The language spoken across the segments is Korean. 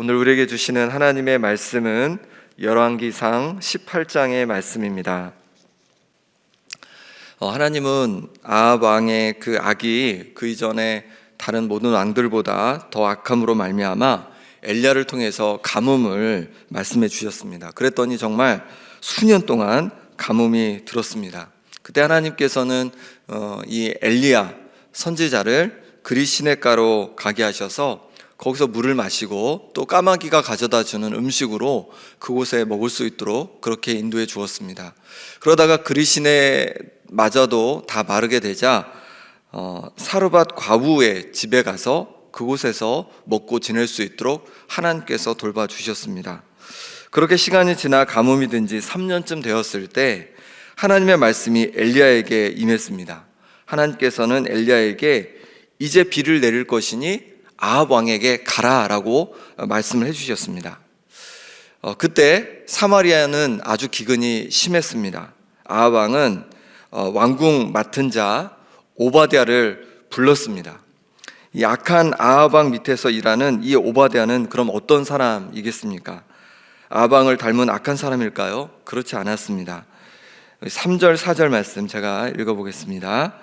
오늘 우리에게 주시는 하나님의 말씀은 열왕기상 18장의 말씀입니다. 어, 하나님은 아합 왕의 그 악이 그 이전에 다른 모든 왕들보다 더 악함으로 말미암아 엘리야를 통해서 가뭄을 말씀해 주셨습니다. 그랬더니 정말 수년 동안 가뭄이 들었습니다. 그때 하나님께서는 어, 이 엘리야 선지자를 그리 시냇가로 가게 하셔서 거기서 물을 마시고 또 까마귀가 가져다 주는 음식으로 그곳에 먹을 수 있도록 그렇게 인도해 주었습니다. 그러다가 그리시네 마저도 다 마르게 되자 어, 사르밧 과부의 집에 가서 그곳에서 먹고 지낼 수 있도록 하나님께서 돌봐 주셨습니다. 그렇게 시간이 지나 가뭄이 든 지 3년쯤 되었을 때 하나님의 말씀이 엘리야에게 임했습니다. 하나님께서는 엘리야에게 이제 비를 내릴 것이니 아합 왕에게 가라라고 말씀을 해주셨습니다. 어, 그때 사마리아는 아주 기근이 심했습니다. 아합 왕은 어, 왕궁 맡은 자 오바댜를 불렀습니다. 이 악한 아합 왕 밑에서 일하는 이 오바댜는 그럼 어떤 사람이겠습니까? 아합 왕을 닮은 악한 사람일까요? 그렇지 않았습니다. 3절 4절 말씀 제가 읽어보겠습니다.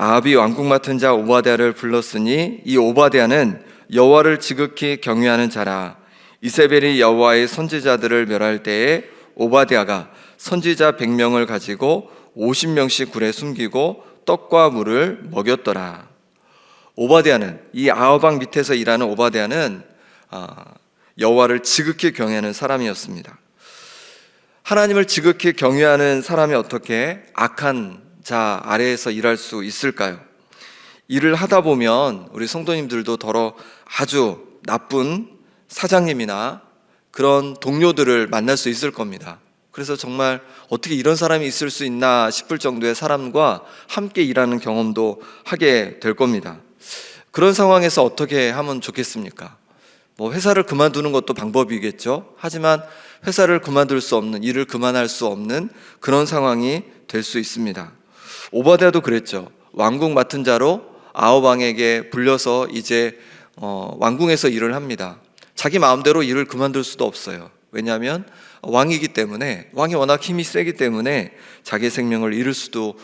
아합이 왕궁 맡은 자 오바댜를 불렀으니 이 오바댜는 여호와를 지극히 경외하는 자라 이세벨이 여호와의 선지자들을 멸할 때에 오바댜가 선지자 100명을 가지고 50명씩 굴에 숨기고 떡과 물을 먹였더라. 오바댜는 이 아합왕 밑에서 일하는 오바댜는 아, 여호와를 지극히 경외하는 사람이었습니다. 하나님을 지극히 경외하는 사람이 어떻게 악한 자 아래에서 일할 수 있을까요? 일을 하다 보면 우리 성도님들도 더러 아주 나쁜 사장님이나 그런 동료들을 만날 수 있을 겁니다. 그래서 정말 어떻게 이런 사람이 있을 수 있나 싶을 정도의 사람과 함께 일하는 경험도 하게 될 겁니다. 그런 상황에서 어떻게 하면 좋겠습니까? 뭐 회사를 그만두는 것도 방법이겠죠. 하지만 회사를 그만둘 수 없는 일을 그만할 수 없는 그런 상황이 될 수 있습니다. 오바댜도 그랬죠. 왕궁 맡은 자로 아홉 왕에게 불려서 이제 어, 왕궁에서 일을 합니다. 자기 마음대로 일을 그만둘 수도 없어요. 왜냐하면 왕이기 때문에 왕이 워낙 힘이 세기 때문에 자기 생명을 잃을 수도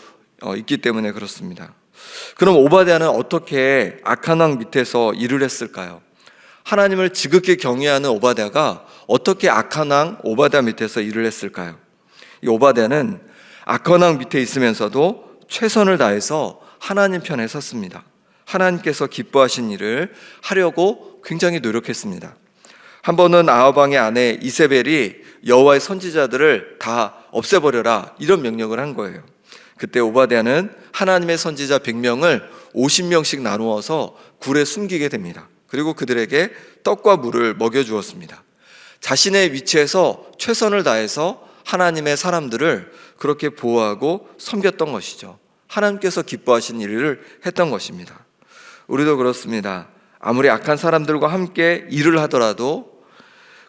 어, 있기 때문에 그렇습니다. 그럼 오바댜는 어떻게 악한 왕 밑에서 일을 했을까요? 하나님을 지극히 경외하는 오바댜가 어떻게 악한 왕 오바댜 밑에서 일을 했을까요? 이 오바댜는 악한 왕 밑에 있으면서도 최선을 다해서 하나님 편에 섰습니다. 하나님께서 기뻐하신 일을 하려고 굉장히 노력했습니다. 한 번은 아합 왕의 아내 이세벨이 여호와의 선지자들을 다 없애버려라 이런 명령을 한 거예요. 그때 오바댜는 하나님의 선지자 100명을 50명씩 나누어서 굴에 숨기게 됩니다. 그리고 그들에게 떡과 물을 먹여 주었습니다. 자신의 위치에서 최선을 다해서 하나님의 사람들을 그렇게 보호하고 섬겼던 것이죠. 하나님께서 기뻐하신 일을 했던 것입니다. 우리도 그렇습니다. 아무리 악한 사람들과 함께 일을 하더라도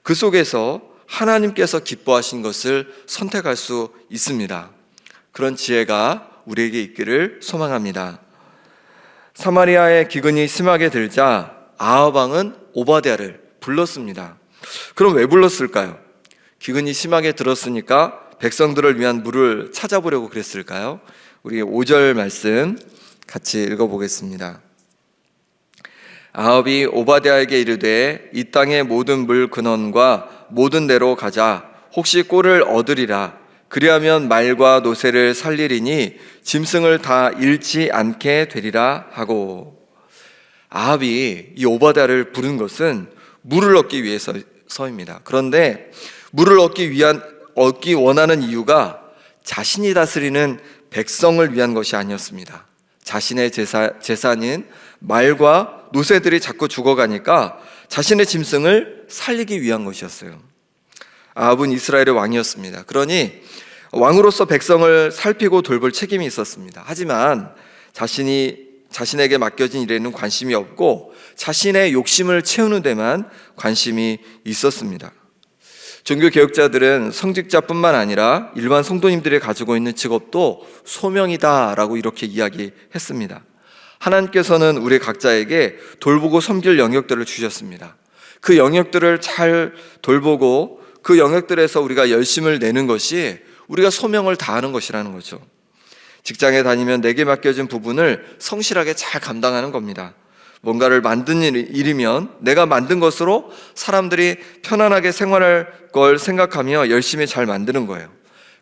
그 속에서 하나님께서 기뻐하신 것을 선택할 수 있습니다. 그런 지혜가 우리에게 있기를 소망합니다. 사마리아의 기근이 심하게 들자 아합 왕은 오바댜를 불렀습니다. 그럼 왜 불렀을까요? 기근이 심하게 들었으니까 백성들을 위한 물을 찾아보려고 그랬을까요? 우리 5절 말씀 같이 읽어보겠습니다. 아합이 오바댜에게 이르되 이 땅의 모든 물 근원과 모든 데로 가자 혹시 꼴을 얻으리라 그리하면 말과 노새를 살리리니 짐승을 다 잃지 않게 되리라 하고 아합이 이 오바댜를 부른 것은 물을 얻기 위해서입니다. 그런데 물을 얻기 위한 얻기 원하는 이유가 자신이 다스리는 백성을 위한 것이 아니었습니다. 자신의 재사, 재산인 말과 노새들이 자꾸 죽어가니까 자신의 짐승을 살리기 위한 것이었어요. 아합은 이스라엘의 왕이었습니다. 그러니 왕으로서 백성을 살피고 돌볼 책임이 있었습니다. 하지만 자신이 자신에게 맡겨진 일에는 관심이 없고 자신의 욕심을 채우는 데만 관심이 있었습니다. 종교 개혁자들은 성직자뿐만 아니라 일반 성도님들이 가지고 있는 직업도 소명이다라고 이렇게 이야기했습니다. 하나님께서는 우리 각자에게 돌보고 섬길 영역들을 주셨습니다. 그 영역들을 잘 돌보고 그 영역들에서 우리가 열심을 내는 것이 우리가 소명을 다하는 것이라는 거죠. 직장에 다니면 내게 맡겨진 부분을 성실하게 잘 감당하는 겁니다. 뭔가를 만든 일- 일이면 내가 만든 것으로 사람들이 편안하게 생활할 걸 생각하며 열심히 잘 만드는 거예요.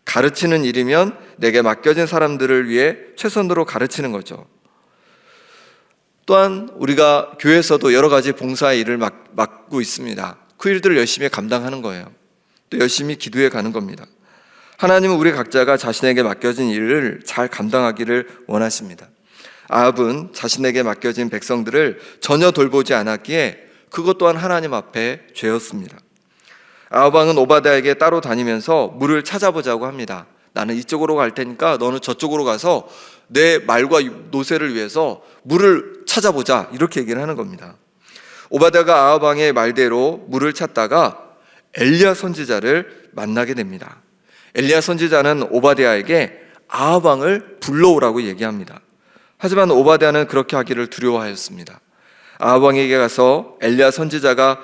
가르치는 일이면 내게 맡겨진 사람들을 위해 최선으로 가르치는 거죠. 또한 우리가 교회에서도 여러 가지 봉사의 일을 맡, 맡고 있습니다. 그 일들을 열심히 감당하는 거예요. 또 열심히 기도해 가는 겁니다. 하나님은 우리 각자가 자신에게 맡겨진 일을 잘 감당하기를 원하십니다. 아합은 자신에게 맡겨진 백성들을 전혀 돌보지 않았기에 그것 또한 하나님 앞에 죄였습니다. 아합 왕은 오바댜에게 따로 다니면서 물을 찾아보자고 합니다. 나는 이쪽으로 갈 테니까 너는 저쪽으로 가서 내 말과 노새를 위해서 물을 찾아보자 이렇게 얘기를 하는 겁니다. 오바댜가 아합 왕의 말대로 물을 찾다가 엘리야 선지자를 만나게 됩니다. 엘리야 선지자는 오바댜에게 아합 왕을 불러오라고 얘기합니다. 하지만 오바댜는 그렇게 하기를 두려워하였습니다. 아합 왕에게 가서 엘리야 선지자가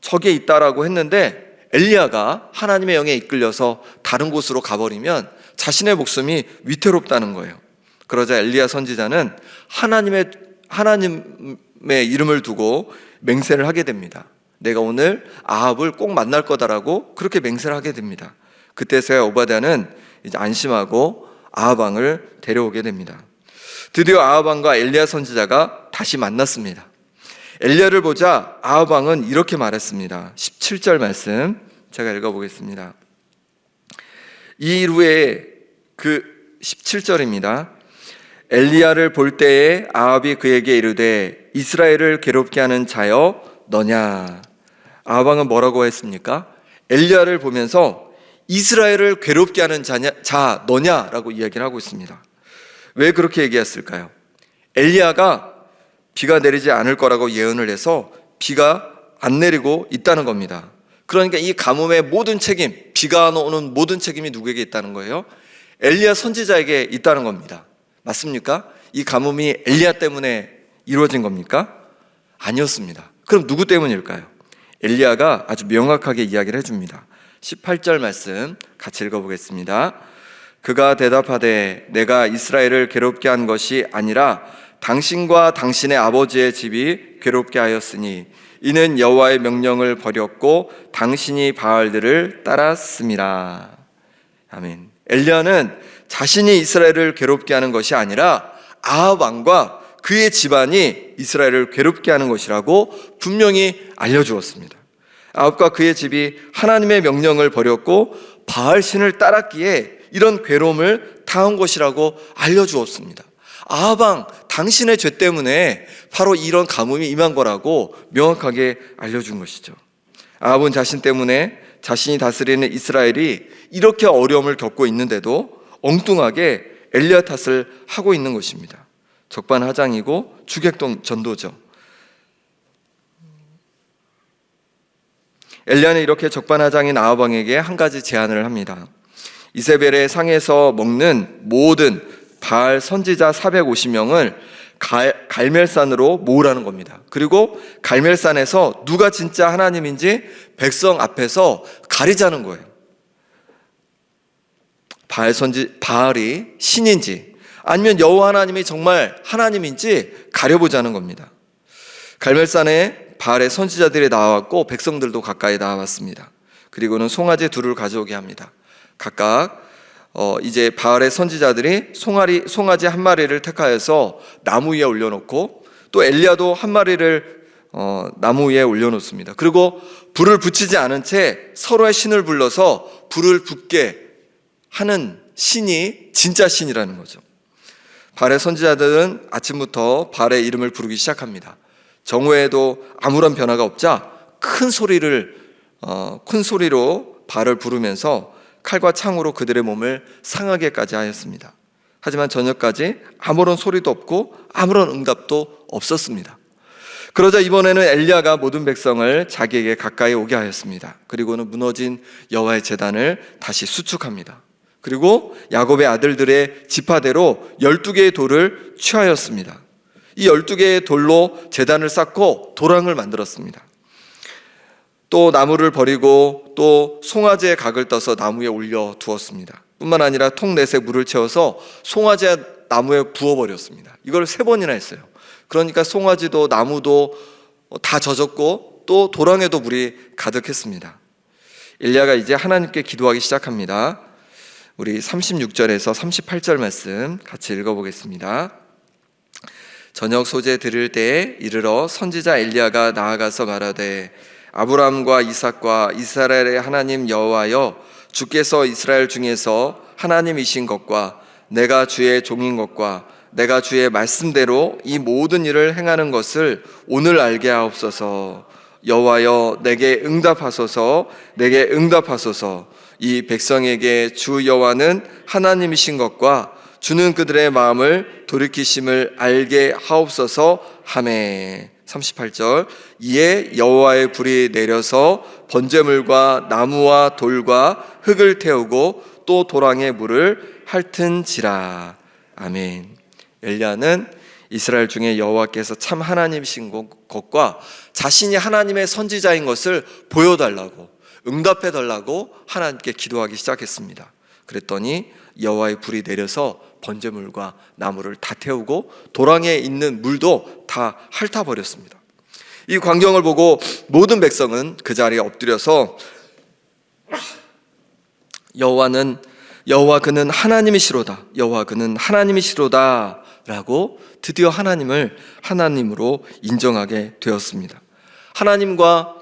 저기에 있다라고 했는데 엘리야가 하나님의 영에 이끌려서 다른 곳으로 가버리면 자신의 목숨이 위태롭다는 거예요. 그러자 엘리야 선지자는 하나님의 하나님의 이름을 두고 맹세를 하게 됩니다. 내가 오늘 아합을 꼭 만날 거다라고 그렇게 맹세를 하게 됩니다. 그때서야 오바댜는 이제 안심하고 아합 왕을 데려오게 됩니다. 드디어 아합 왕과 엘리야 선지자가 다시 만났습니다. 엘리야를 보자 아합 왕은 이렇게 말했습니다. 17절 말씀 제가 읽어보겠습니다. 이 후에 그 17절입니다. 엘리야를 볼 때에 아합이 그에게 이르되 이스라엘을 괴롭게 하는 자여 너냐? 아합 왕은 뭐라고 했습니까? 엘리야를 보면서 이스라엘을 괴롭게 하는 자냐, 자 너냐라고 이야기를 하고 있습니다. 왜 그렇게 얘기했을까요? 엘리야가 비가 내리지 않을 거라고 예언을 해서 비가 안 내리고 있다는 겁니다. 그러니까 이 가뭄의 모든 책임, 비가 안 오는 모든 책임이 누구에게 있다는 거예요? 엘리야 선지자에게 있다는 겁니다. 맞습니까? 이 가뭄이 엘리야 때문에 이루어진 겁니까? 아니었습니다. 그럼 누구 때문일까요? 엘리야가 아주 명확하게 이야기를 해줍니다. 18절 말씀 같이 읽어보겠습니다. 그가 대답하되 내가 이스라엘을 괴롭게 한 것이 아니라 당신과 당신의 아버지의 집이 괴롭게 하였으니 이는 여호와의 명령을 버렸고 당신이 바알들을 따랐습니다. 아멘. 엘리야는 자신이 이스라엘을 괴롭게 하는 것이 아니라 아합 왕과 그의 집안이 이스라엘을 괴롭게 하는 것이라고 분명히 알려주었습니다. 아합과 그의 집이 하나님의 명령을 버렸고 바알 신을 따랐기에 이런 괴로움을 당한 것이라고 알려주었습니다. 왕 당신의 죄 때문에 바로 이런 가뭄이 임한 거라고 명확하게 알려준 것이죠. 아합은 자신 때문에 자신이 다스리는 이스라엘이 이렇게 어려움을 겪고 있는데도 엉뚱하게 엘리야 탓을 하고 있는 것입니다. 적반하장이고 주객동 전도죠. 엘리야는 이렇게 적반하장인 아합 왕에게 한 가지 제안을 합니다. 이세벨의 상에서 먹는 모든 바알 선지자 450명을 갈, 갈멜산으로 모으라는 겁니다. 그리고 갈멜산에서 누가 진짜 하나님인지 백성 앞에서 가리자는 거예요. 바알 선지 바알이 신인지 아니면 여호와 하나님이 정말 하나님인지 가려보자는 겁니다. 갈멜산에 바알의 선지자들이 나왔고 백성들도 가까이 나왔습니다. 그리고는 송아지 둘을 가져오게 합니다. 각각 어 이제 바알의 선지자들이 송아리 송아지 한 마리를 택하여서 나무 위에 올려놓고 또 엘리야도 한 마리를 어 나무 위에 올려놓습니다. 그리고 불을 붙이지 않은 채 서로의 신을 불러서 불을 붙게 하는 신이 진짜 신이라는 거죠. 발의 선지자들은 아침부터 발의 이름을 부르기 시작합니다. 정오에도 아무런 변화가 없자 큰 소리를 어, 큰 소리로 발을 부르면서 칼과 창으로 그들의 몸을 상하게까지 하였습니다. 하지만 저녁까지 아무런 소리도 없고 아무런 응답도 없었습니다. 그러자 이번에는 엘리야가 모든 백성을 자기에게 가까이 오게 하였습니다. 그리고는 무너진 여호와의 제단을 다시 수축합니다. 그리고 야곱의 아들들의 지파대로 12개의 돌을 취하였습니다. 이 12개의 돌로 제단을 쌓고 도랑을 만들었습니다. 또 나무를 버리고 또 송아지의 각을 떠서 나무에 올려 두었습니다. 뿐만 아니라 통 넷에 물을 채워서 송아지 나무에 부어 버렸습니다. 이걸 세 번이나 했어요. 그러니까 송아지도 나무도 다 젖었고 또 도랑에도 물이 가득했습니다. 엘리야가 이제 하나님께 기도하기 시작합니다. 우리 36절에서 38절 말씀 같이 읽어보겠습니다. 저녁 소재 들을 때에 이르러 선지자 엘리야가 나아가서 말하되 아브라함과 이삭과 이스라엘의 하나님 여호와여 주께서 이스라엘 중에서 하나님이신 것과 내가 주의 종인 것과 내가 주의 말씀대로 이 모든 일을 행하는 것을 오늘 알게 하옵소서. 여호와여 내게 응답하소서 내게 응답하소서. 이 백성에게 주 여호와는 하나님이신 것과 주는 그들의 마음을 돌이키심을 알게 하옵소서. 하매 38절 이에 여호와의 불이 내려서 번제물과 나무와 돌과 흙을 태우고 또 도랑의 물을 핥은지라 아멘 엘리야는 이스라엘 중에 여호와께서 참 하나님이신 것과 자신이 하나님의 선지자인 것을 보여달라고 응답해 달라고 하나님께 기도하기 시작했습니다. 그랬더니 여호와의 불이 내려서 번제물과 나무를 다 태우고 도랑에 있는 물도 다 핥아 버렸습니다. 이 광경을 보고 모든 백성은 그 자리에 엎드려서 여호와는 여호와 그는 하나님이시로다. 여호와 그는 하나님이시로다라고 드디어 하나님을 하나님으로 인정하게 되었습니다. 하나님과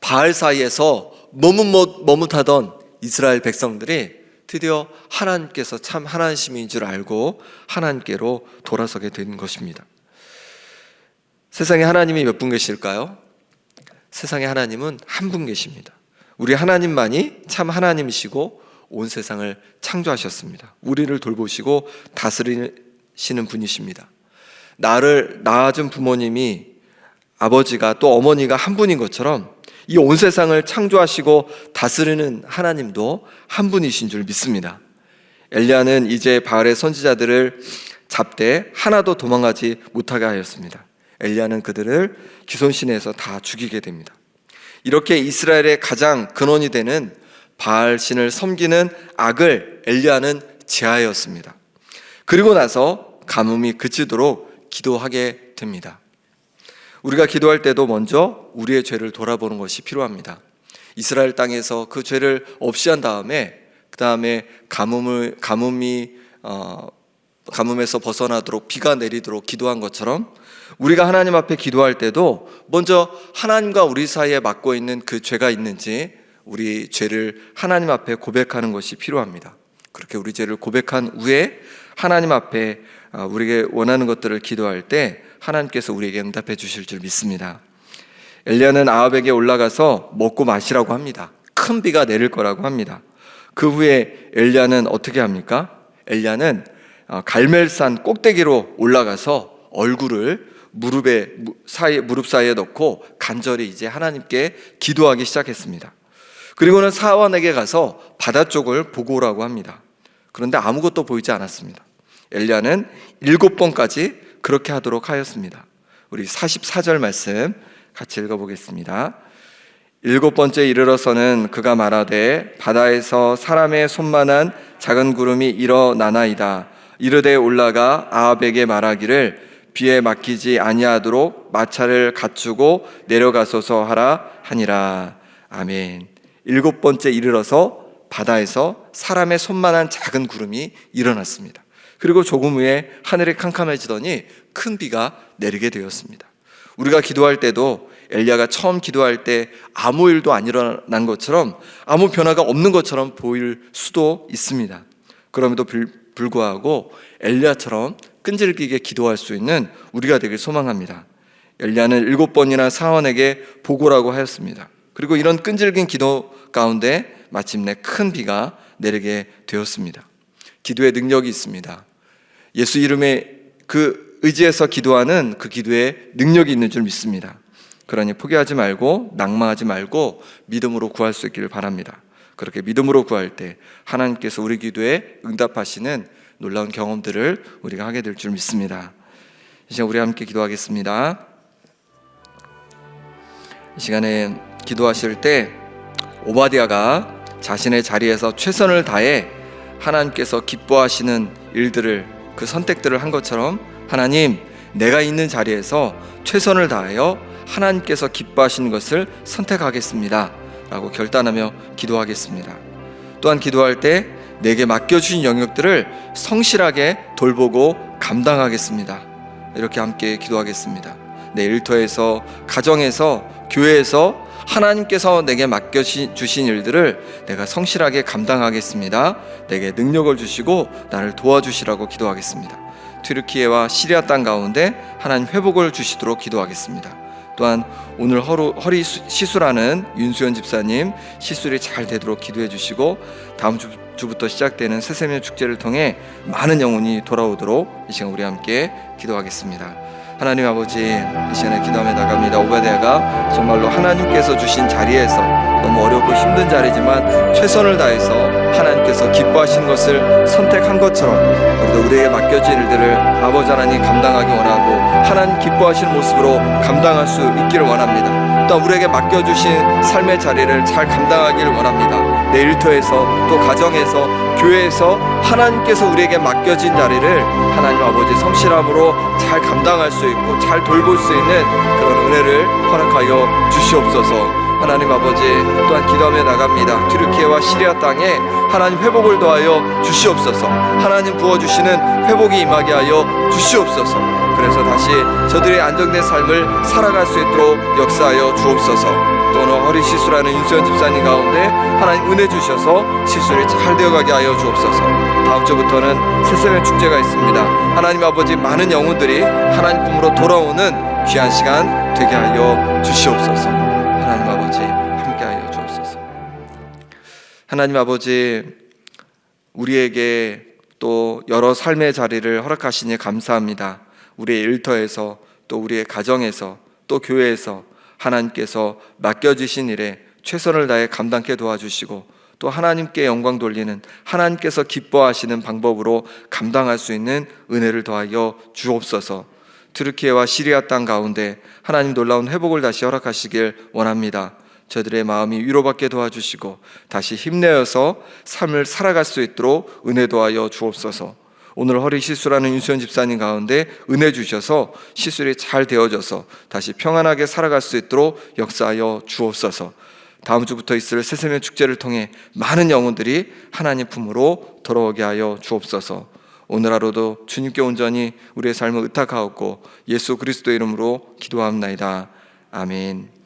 바알 사이에서 머뭇 머뭇하던 이스라엘 백성들이 드디어 하나님께서 참 하나님인 줄 알고 하나님께로 돌아서게 된 것입니다. 세상에 하나님이 몇 분 계실까요? 세상에 하나님은 한 분 계십니다. 우리 하나님만이 참 하나님이시고 온 세상을 창조하셨습니다. 우리를 돌보시고 다스리시는 분이십니다. 나를 낳아준 부모님이 아버지가 또 어머니가 한 분인 것처럼 이 온 세상을 창조하시고 다스리는 하나님도 한 분이신 줄 믿습니다. 엘리야는 이제 바알의 선지자들을 잡되 하나도 도망가지 못하게 하였습니다. 엘리야는 그들을 기손신에서 다 죽이게 됩니다. 이렇게 이스라엘의 가장 근원이 되는 바알 신을 섬기는 악을 엘리야는 제하였습니다. 그리고 나서 가뭄이 그치도록 기도하게 됩니다. 우리가 기도할 때도 먼저 우리의 죄를 돌아보는 것이 필요합니다. 이스라엘 땅에서 그 죄를 없이 한 다음에 그 다음에 가뭄을 가뭄이 어, 가뭄에서 벗어나도록 비가 내리도록 기도한 것처럼 우리가 하나님 앞에 기도할 때도 먼저 하나님과 우리 사이에 맡고 있는 그 죄가 있는지 우리 죄를 하나님 앞에 고백하는 것이 필요합니다. 그렇게 우리 죄를 고백한 후에 하나님 앞에 어, 우리에게 원하는 것들을 기도할 때 하나님께서 우리에게 응답해 주실 줄 믿습니다. 엘리야는 아합에게 올라가서 먹고 마시라고 합니다. 큰 비가 내릴 거라고 합니다. 그 후에 엘리야는 어떻게 합니까? 엘리야는 어, 갈멜산 꼭대기로 올라가서 얼굴을 무릎에 사이 무릎 사이에 넣고 간절히 이제 하나님께 기도하기 시작했습니다. 그리고는 사원에게 가서 바다 쪽을 보고 오라고 합니다. 그런데 아무것도 보이지 않았습니다. 엘리야는 일곱 번까지 그렇게 하도록 하였습니다. 우리 44절 말씀 같이 읽어보겠습니다. 일곱 번째 이르러서는 그가 말하되 바다에서 사람의 손만한 작은 구름이 일어나나이다. 이르되 올라가 아합에게 말하기를 비에 맡기지 아니하도록 마차를 갖추고 내려가소서 하라 하니라. 아멘. 일곱 번째 이르러서 바다에서 사람의 손만한 작은 구름이 일어났습니다. 그리고 조금 후에 하늘이 캄캄해지더니 큰 비가 내리게 되었습니다. 우리가 기도할 때도 엘리야가 처음 기도할 때 아무 일도 안 일어난 것처럼 아무 변화가 없는 것처럼 보일 수도 있습니다. 그럼에도 불구하고 엘리야처럼 끈질기게 기도할 수 있는 우리가 되길 소망합니다. 엘리야는 일곱 번이나 사원에게 보고라고 하였습니다. 그리고 이런 끈질긴 기도 가운데 마침내 큰 비가 내리게 되었습니다. 기도의 능력이 있습니다. 예수 이름에 그 의지해서 기도하는 그 기도에 능력이 있는 줄 믿습니다. 그러니 포기하지 말고 낙망하지 말고 믿음으로 구할 수 있기를 바랍니다. 그렇게 믿음으로 구할 때 하나님께서 우리 기도에 응답하시는 놀라운 경험들을 우리가 하게 될 줄 믿습니다. 이제 우리 함께 기도하겠습니다. 이 시간에 기도하실 때 오바디아가 자신의 자리에서 최선을 다해 하나님께서 기뻐하시는 일들을 그 선택들을 한 것처럼 하나님 내가 있는 자리에서 최선을 다하여 하나님께서 기뻐하시는 것을 선택하겠습니다. 라고 결단하며 기도하겠습니다. 또한 기도할 때 내게 맡겨주신 영역들을 성실하게 돌보고 감당하겠습니다. 이렇게 함께 기도하겠습니다. 내 일터에서, 가정에서, 교회에서 하나님께서 내게 맡겨주신 일들을 내가 성실하게 감당하겠습니다. 내게 능력을 주시고 나를 도와주시라고 기도하겠습니다. 튀르키예와 시리아 땅 가운데 하나님 회복을 주시도록 기도하겠습니다. 또한 오늘 허루, 허리 수- 시술하는 윤수연 집사님 시술이 잘 되도록 기도해 주시고 다음 주, 주부터 시작되는 새세면 축제를 통해 많은 영혼이 돌아오도록 이 시간 우리 함께 기도하겠습니다. 하나님 아버지 이 시간에 기도하며 나갑니다. 오바데아가 정말로 하나님께서 주신 자리에서 너무 어렵고 힘든 자리지만 최선을 다해서 하나님께서 기뻐하시는 것을 선택한 것처럼 우리도 우리에게 맡겨진 일들을 아버지 하나님 감당하기 원하고 하나님 기뻐하시는 모습으로 감당할 수 있기를 원합니다. 또 우리에게 맡겨주신 삶의 자리를 잘 감당하기를 원합니다. 내 일터에서 또 가정에서 교회에서 하나님께서 우리에게 맡겨진 자리를 하나님 아버지 성실함으로 잘 감당할 수 있고 잘 돌볼 수 있는 그런 은혜를 허락하여 주시옵소서. 하나님 아버지 또한 기도하며 나갑니다. 튀르키예와 시리아 땅에 하나님 회복을 더하여 주시옵소서. 하나님 부어주시는 회복이 임하게 하여 주시옵소서. 그래서 다시 저들의 안정된 삶을 살아갈 수 있도록 역사하여 주옵소서. 또는 허리 시술하는 윤수연 집사님 가운데 하나님 은혜 주셔서 시술이 잘 되어가게 하여 주옵소서. 다음 주부터는 새세면 축제가 있습니다. 하나님 아버지 많은 영혼들이 하나님 품으로 돌아오는 귀한 시간 되게 하여 주시옵소서. 하나님 아버지 함께 하여 주옵소서. 하나님 아버지 우리에게 또 여러 삶의 자리를 허락하시니 감사합니다. 우리의 일터에서 또 우리의 가정에서 또 교회에서 하나님께서 맡겨주신 일에 최선을 다해 감당케 도와주시고 또 하나님께 영광 돌리는 하나님께서 기뻐하시는 방법으로 감당할 수 있는 은혜를 더하여 주옵소서. 트르키예와 시리아 땅 가운데 하나님 놀라운 회복을 다시 허락하시길 원합니다. 저들의 마음이 위로받게 도와주시고 다시 힘내어서 삶을 살아갈 수 있도록 은혜 도하여 주옵소서. 오늘 허리 시술하는 윤수연 집사님 가운데 은혜 주셔서 시술이 잘 되어져서 다시 평안하게 살아갈 수 있도록 역사하여 주옵소서. 다음 주부터 있을 새세면 축제를 통해 많은 영혼들이 하나님 품으로 돌아오게 하여 주옵소서. 오늘 하루도 주님께 온전히 우리의 삶을 의탁하옵고 예수 그리스도 이름으로 기도합나이다. 아멘.